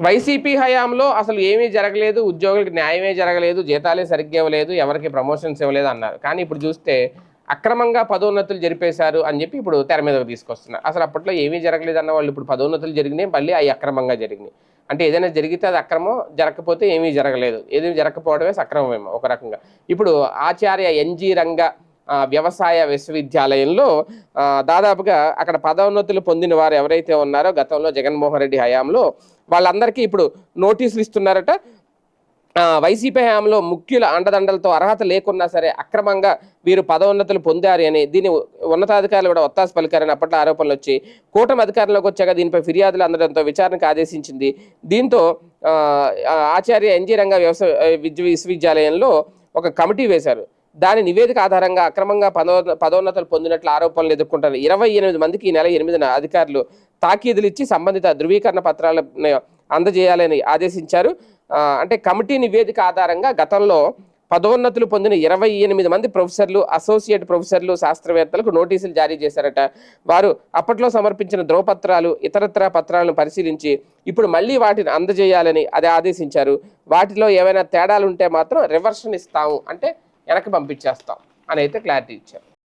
YCP హయాంలో అసలు ఏమీ జరగలేదు ఉద్యోగులకు న్యాయమే జరగలేదు జీతాలే సరిగ్గా ఇవ్వలేదు ఎవరికి ప్రమోషన్స్ ఇవ్వలేదు అన్నారు. కానీ ఇప్పుడు చూస్తే అక్రమంగా పదోన్నతులు జరిపేశారు అని చెప్పి ఇప్పుడు తెర మీదకు తీసుకొస్తున్నారు. అసలు అప్పట్లో ఏమీ జరగలేదు అన్న వాళ్ళు ఇప్పుడు పదోన్నతులు జరిగినాయి మళ్ళీ అవి అక్రమంగా జరిగినాయి. అంటే ఏదైనా జరిగితే అది అక్రమం జరగకపోతే ఏమీ జరగలేదు. ఏది జరగకపోవడమే సక్రమమేమో ఒక రకంగా. ఇప్పుడు ఆచార్య ఎన్జీ రంగ వ్యవసాయ విశ్వవిద్యాలయంలో దాదాపుగా అక్కడ పదోన్నతులు పొందిన వారు ఎవరైతే ఉన్నారో గతంలో జగన్మోహన్ రెడ్డి హయాంలో వాళ్ళందరికీ ఇప్పుడు నోటీసులు ఇస్తున్నారట. వైసీపీ హయాంలో ముఖ్యుల అండదండలతో అర్హత లేకున్నా సరే అక్రమంగా వీరు పదోన్నతులు పొందారు అని దీని ఉన్నతాధికారులు కూడా ఒత్తాసు పలికారని అప్పట్లో ఆరోపణలు వచ్చి కూటమి అధికారంలోకి వచ్చాక దీనిపై ఫిర్యాదులు అందడంతో విచారణకు ఆదేశించింది. దీంతో ఆచార్య ఎన్జీ రంగ వ్యవసాయ విశ్వవిద్యాలయంలో ఒక కమిటీ వేశారు. దాని నివేదిక ఆధారంగా అక్రమంగా పదో పదోన్నతులు పొందినట్లు ఆరోపణలు ఎదుర్కొంటారు ఇరవై ఎనిమిది మందికి ఈ నెల ఎనిమిదిన అధికారులు తాకీదులు ఇచ్చి సంబంధిత ధృవీకరణ పత్రాలను అందజేయాలని ఆదేశించారు. అంటే కమిటీ నివేదిక ఆధారంగా గతంలో పదోన్నతులు పొందిన ఇరవై ఎనిమిది మంది ప్రొఫెసర్లు అసోసియేట్ ప్రొఫెసర్లు శాస్త్రవేత్తలకు నోటీసులు జారీ చేశారట. వారు అప్పట్లో సమర్పించిన ధ్రువపత్రాలు ఇతరత్ర పత్రాలను పరిశీలించి ఇప్పుడు మళ్ళీ వాటిని అందజేయాలని అది ఆదేశించారు. వాటిలో ఏవైనా తేడాలు ఉంటే మాత్రం రివర్షన్ ఇస్తాము. అంటే వెనక్కి పంపించేస్తాం అని అయితే క్లారిటీ ఇచ్చారు.